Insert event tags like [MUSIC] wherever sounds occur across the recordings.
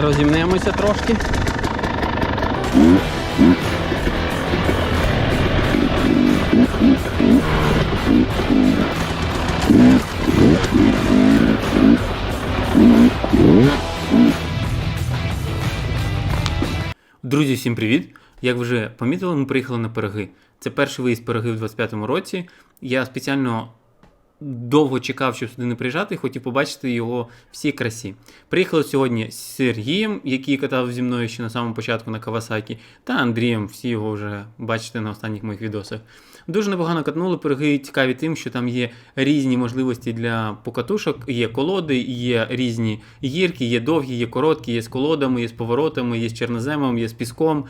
Розімнемося трошки. Друзі, всім привіт! Як вже помітили, ми приїхали на пироги. Це перший виїзд пироги в 25-му році. Я спеціально довго чекав, щоб сюди не приїжджати, хотів побачити його всій красі. Приїхали сьогодні з Сергієм, який катав зі мною ще на самому початку на Кавасакі, та Андрієм, всі його вже бачите на останніх моїх відосах. Дуже непогано катнули пироги, цікаві тим, що там є різні можливості для покатушок, є колоди, є різні гірки, є довгі, є короткі, є з колодами, є з поворотами, є з чорноземом, є з піском.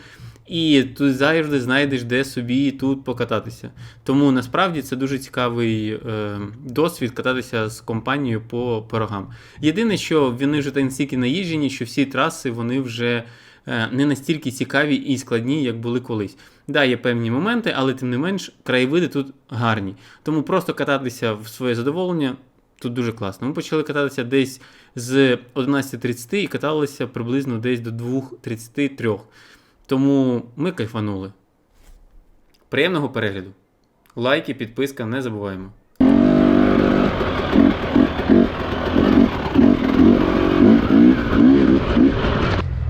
І тут завжди знайдеш, де собі тут покататися. Тому насправді це дуже цікавий е, досвід кататися з компанією по пирогам. Єдине, що вони вже настільки наїжджені, що всі траси вони вже е, не настільки цікаві і складні, як були колись. Да, є певні моменти, але тим не менш краєвиди тут гарні. Тому просто кататися в своє задоволення тут дуже класно. Ми почали кататися десь з 11.30 і каталися приблизно десь до 2.33. Тому ми кайфанули. Приємного перегляду. Лайки, підписка, не забуваємо.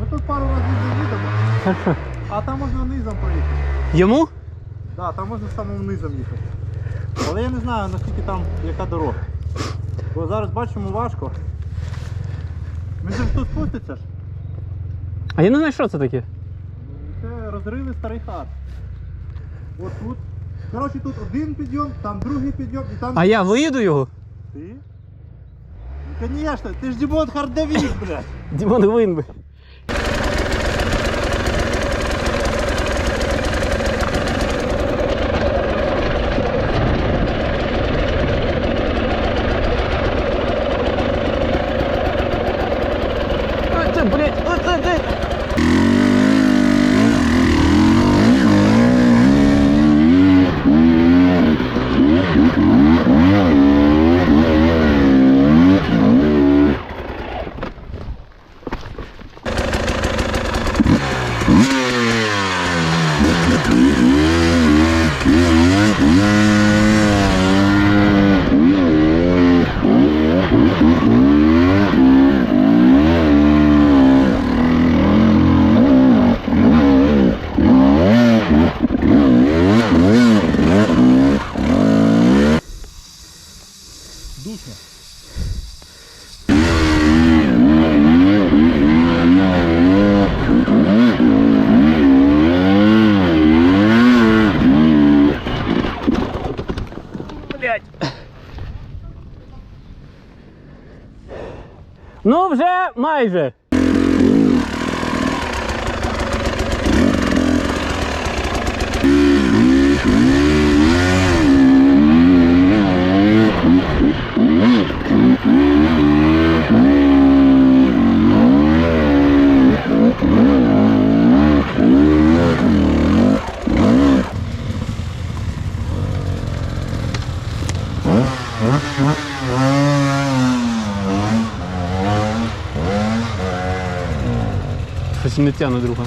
Ми тут пару разів заїдемо, а там можна низом проїхати. Йому? Да, там можна самим низом їхати. Але я не знаю наскільки там яка дорога. Бо зараз бачимо важко. Він же ж тут спуститься ж. А я не знаю, що це таке. Це розриви старий хат. От тут. Коротше, тут один підйом, там другий підйом і там. А я виїду його? Ти? Ну, звісно, ти ж Дімон Хардавік, блядь. Дімон Винби. Оце, Душно. Блядь. Ну, вже майже. Щось не тягне друга.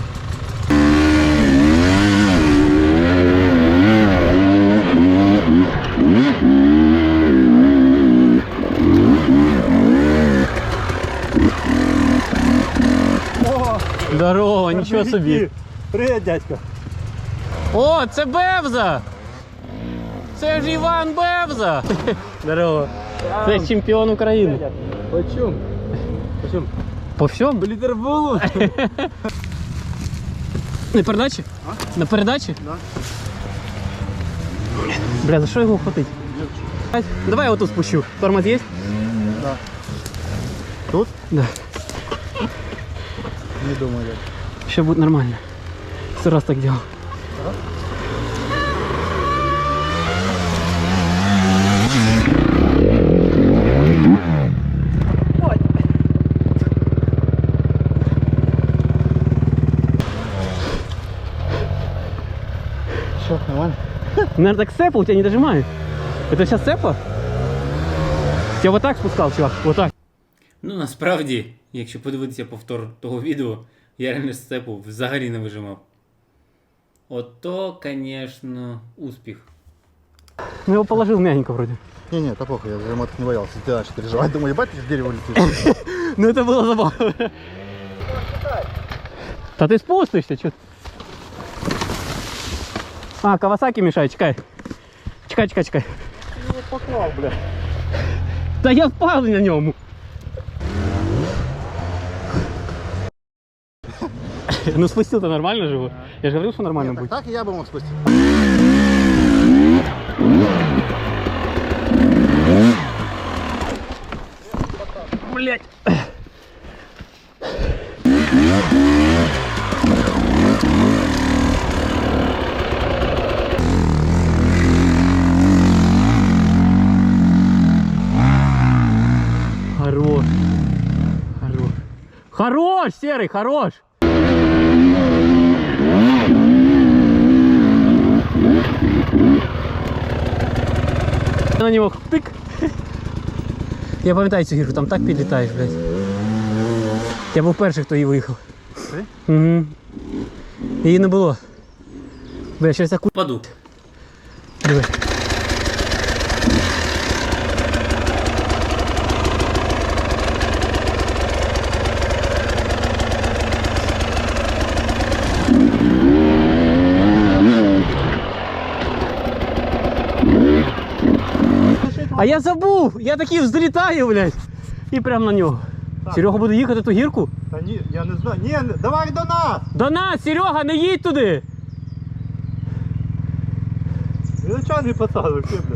Здорово, нічого собі. Привіт, дядько. О, це Бевза! Це ж Іван Бевза! Здорово. Це чемпіон України. Почем? Почем? По всьому? Літер булу? На передачі? На передачі? Да. Бля, за що його хватить? Давай я отут спущу. Тормоз є? Да. Тут? Да. Не думаю. Все будет нормально. Сто раз так делал. Наверное, так цепа у тебя не дожимает. Это сейчас цепа? Я вот так спускал, чувак. Вот так. Ну, насправді, якщо подивитися повтор того відео, я реально з цепу взагалі не вижимав. Ото, звісно, успіх. Ну его положил мягенько вроде. Не, не, это плохо, я за моток не боялся. Ты дальше переживать. Думаю, ебать, ты в дерево летишь. [LAUGHS] Ну это было забавно. Да ты спустишься, что? А, Кавасаки мешает, чекай. Чекай, чекай, чекай. Ну, поклал, бля. Да я впал на ньому. Ну спустил-то нормально же его. Я же говорил, что нормально Нет, будет. так, так и я бы мог спустить. Блять. Хорош, серый, хорош. На него тык. [LAUGHS] Я пам'ятаю цю гірку, там так підлітаєш, блядь. Я був перший, хто її виїхав. Ти? Угу. Її не було. Бля, щось таку. Паду. Диви. А я забув! Я такий взлітаю, блядь. І прямо на нього. Так. Серега буде їхати ту гірку? Та ні, я не знаю. Ні, не- давай до нас! До нас, Серега, не їдь туди! Величаний пацан, вообще, бля.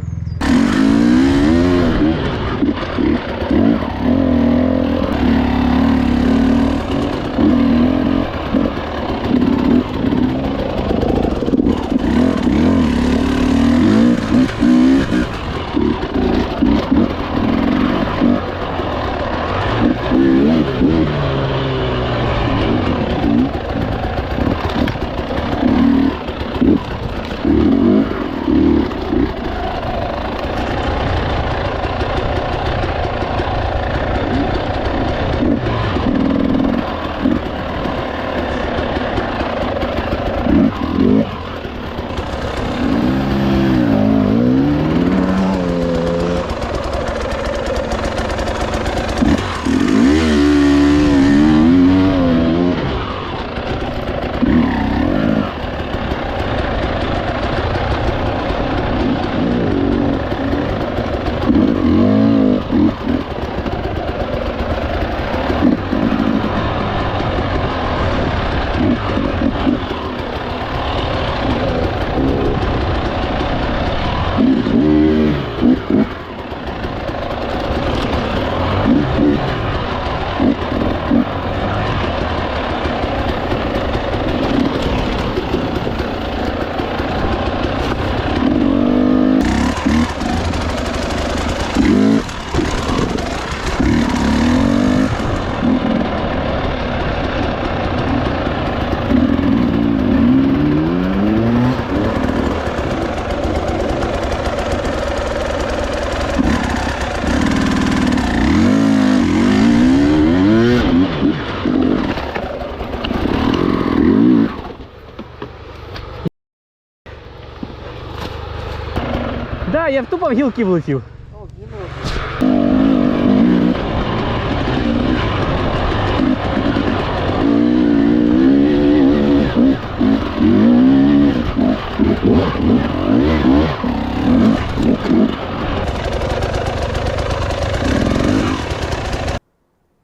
Да, я в тупо в гілки влетів.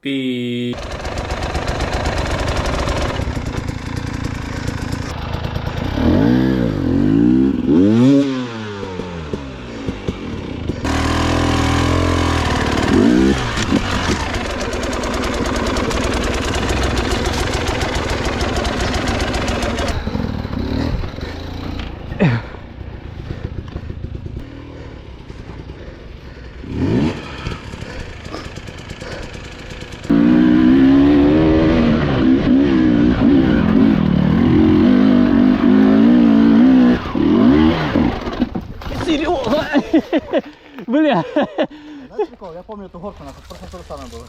Пі. Серега! Знаєш прикол, я пам'ятаю ту горку, нахуй, просто те саме було.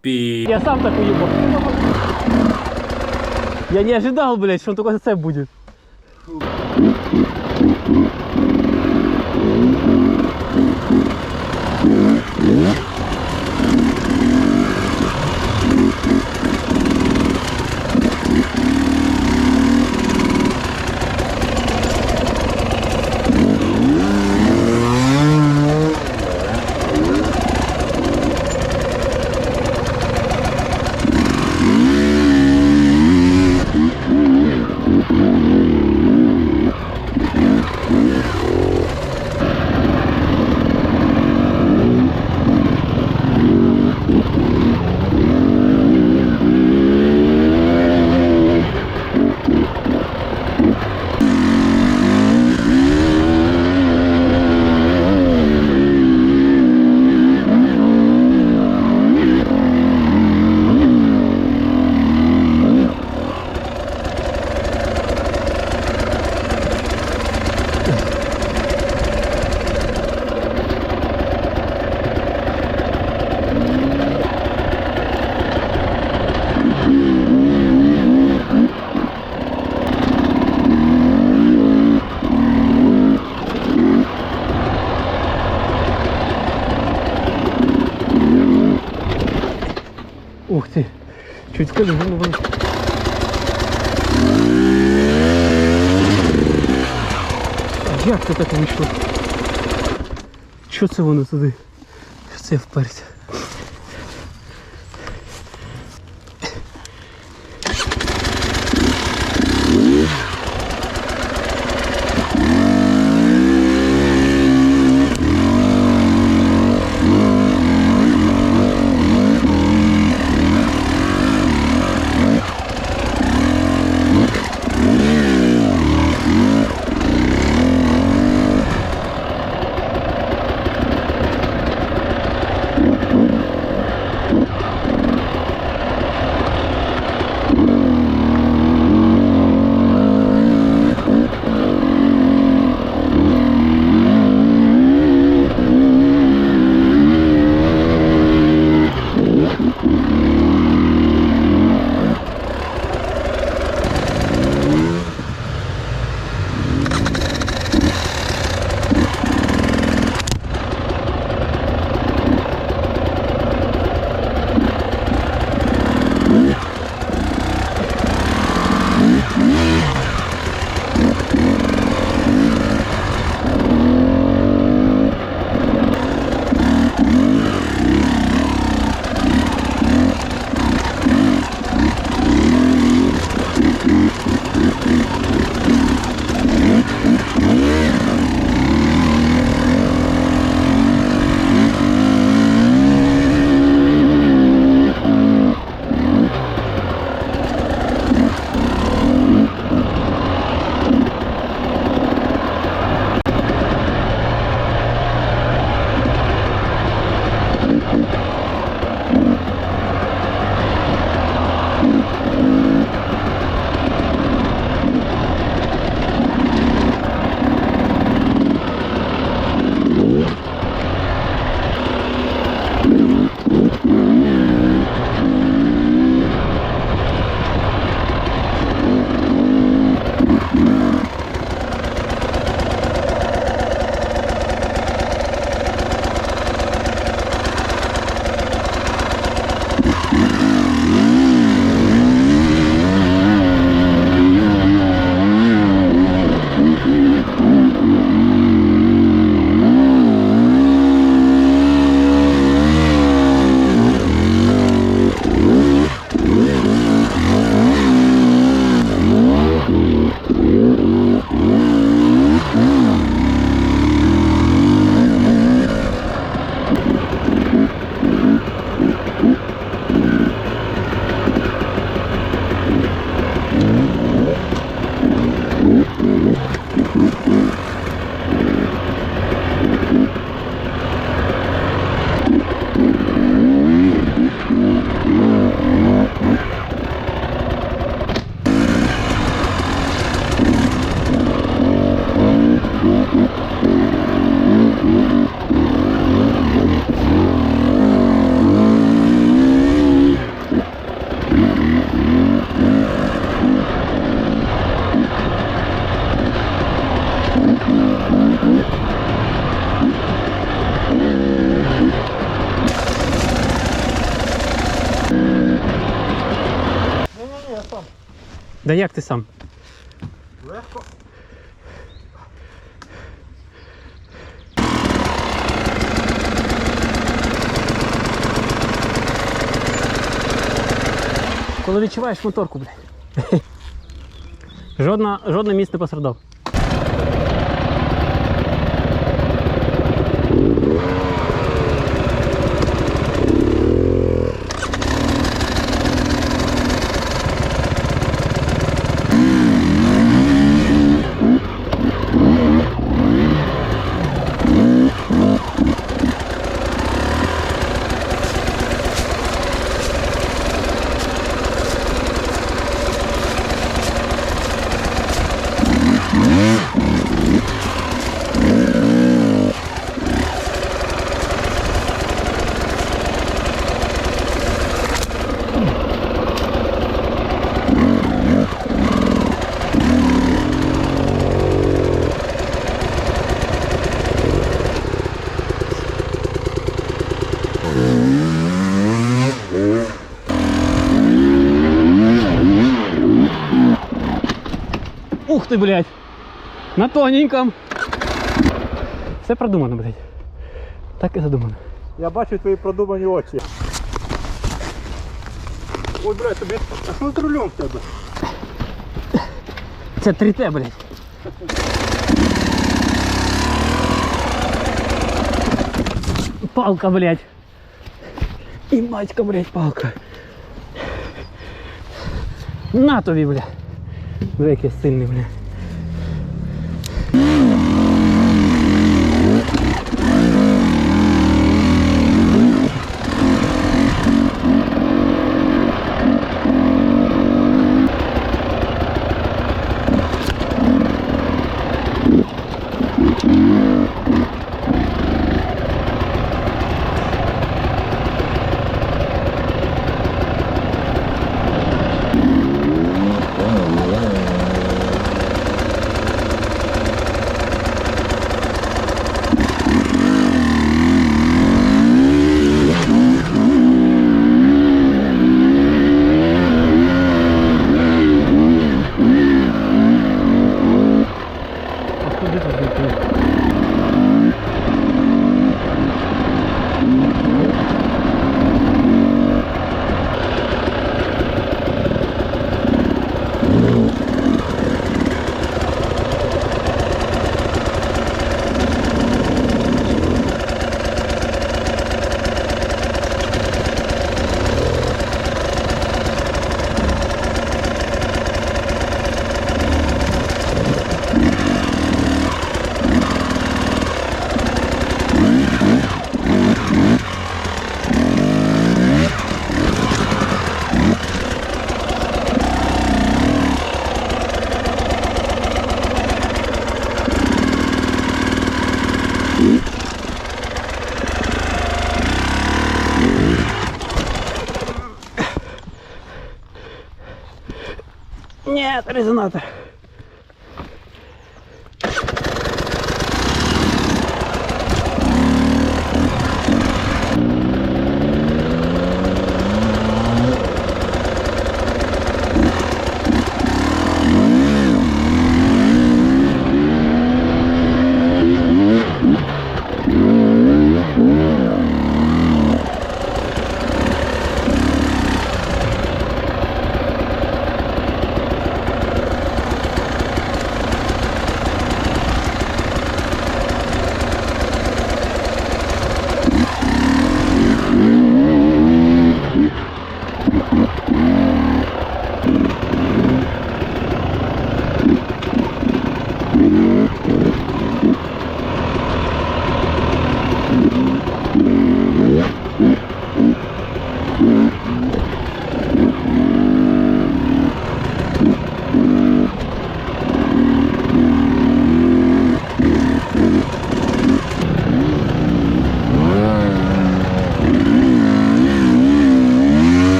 Пі... Я сам так уебал. Я не ожидал, блядь, что он только зацеп будет. Чуть скажу, ну, ну. Як це так вийшло? Що це воно туди? Що це впарить? Да як ти сам? Легко. Коли відчуваєш моторку, блядь. [LAUGHS] Жодна, жодне місце не пострадав. Ти, блядь! На тоненьком. Все продумано, блядь. Так і задумано. Я бачу твої продумані очі. Ой, блядь, тобі. А що з рулем в тебе? Це 3Т, блядь. Палка, блядь. І батька, блядь, палка. На тобі, блядь. Бля, який сильний, блядь. Нет, резонатор.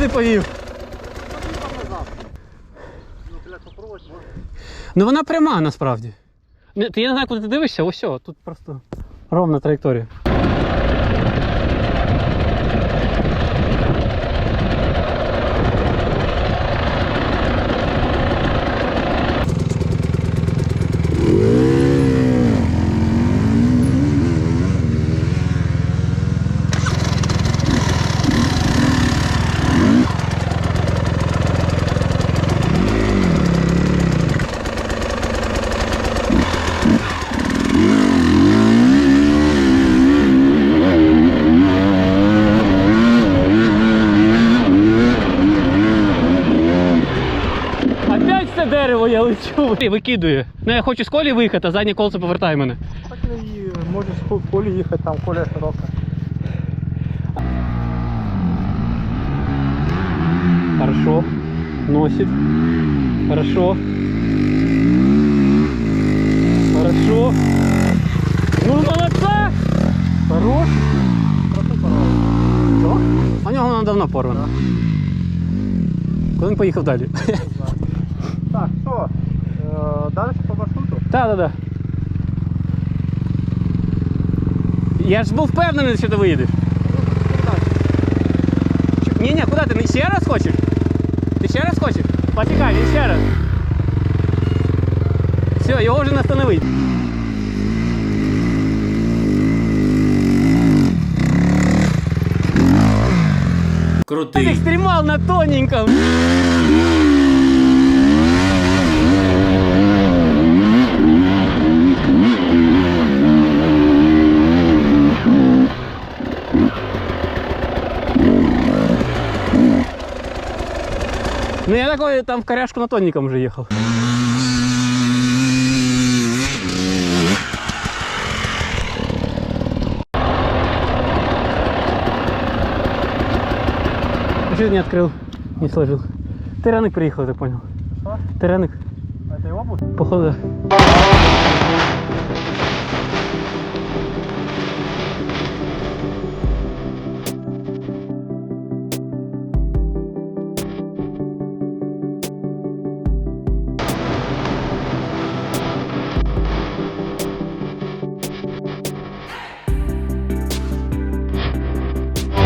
Сюди повів. Ну, вона пряма насправді. Не, Ти я не знаю, куди ти дивишся, ось все, тут просто ровна траєкторія. Опять це дерево я лечу. Викидує. Ну я хочу з колі виїхати, а заднє колесо повертає мене. Так і можеш в полі їхати, там поля широка. Хорошо. Носит. Хорошо. Хорошо. Ну молодца! Хорош. Що? У нього вона давно порвана. Коли він поїхав далі? Так, що? Е, Далі по маршруту? Так, так, так. Я ж був впевнений, що ти виїдеш. Ні, ні, куди ти? Ще раз хочеш? Ти ще раз хочеш? Почекай, він ще раз. Все, його вже не остановить. Крутий. Екстремал на тоненьком. Ну я такой там в коряшку на тоненьком уже ехал. Что не открыл, не сложил. Тираник приехал, я понял. Что? Тираник, А Это его будет? походу.